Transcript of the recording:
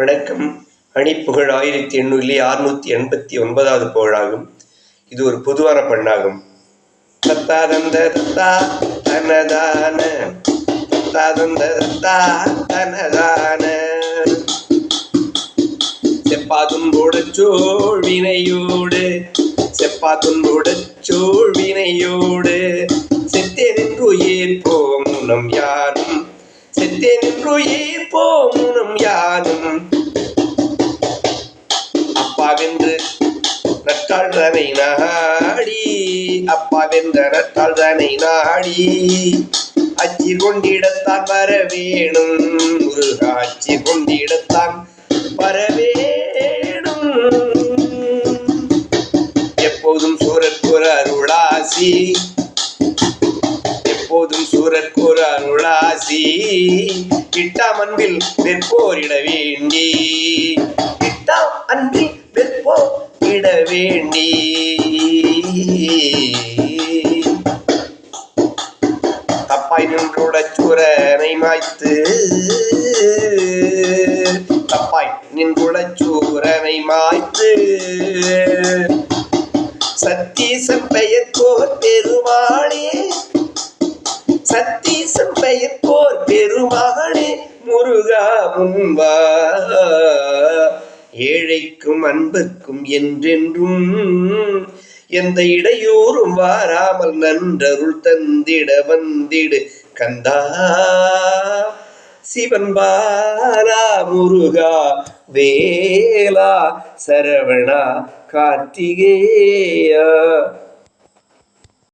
வணக்கம். அணிப்புகழ் ஆயிரத்தி எண்ணூறிலே அறுநூத்தி எண்பத்தி ஒன்பதாவது புகழாகும் இது ஒரு பொதுவான பண்ணாகும். தத்தாதந்த தத்தா தனதான. தத்தாதந்த தத்தா தனதான. செப்பாதுன்போட சோழ்வினையோடு செப்பாதுன்போட சோழ்வினையோடு ஏற்போம் நம் யாரும். செத்தே நின்று ஏற்போம் நம் யாரும். நட்டாள்தனை நாடி அப்பாவென்ற நட்டாள்தனை நாடி. அச்சி கொண்டிடத்தான் வர வேணும் முருகா அச்சிர் கொண்டிடத்தான் வர வேணும் எப்போதும் சூரற்குற அருளாசி எப்போதும் சூரற்குற அருளாசி. கிட்டாம் அன்பில் நிற்போரிட வேண்டி கிட்டாம் அன்பில் விட வேண்டி. தப்பாய் நின்றுட சூரனை மாய்த்து தப்பாய் நின்றுட சூரனை மாய்த்து சத்தீசன் பெயர் போர் பெருமாளே. சத்தீசன் பெயர் போர் பெருமாளே. முருகா முன்பா. ஏழைக்கும் அன்பர்க்கும் என்றென்றும் எந்த இடையூறும் வாராமல் நன்றருள் தந்திட வந்திடு கந்தா. சிவன் பாலா முருகா வேலா சரவணா கார்த்திகேயா.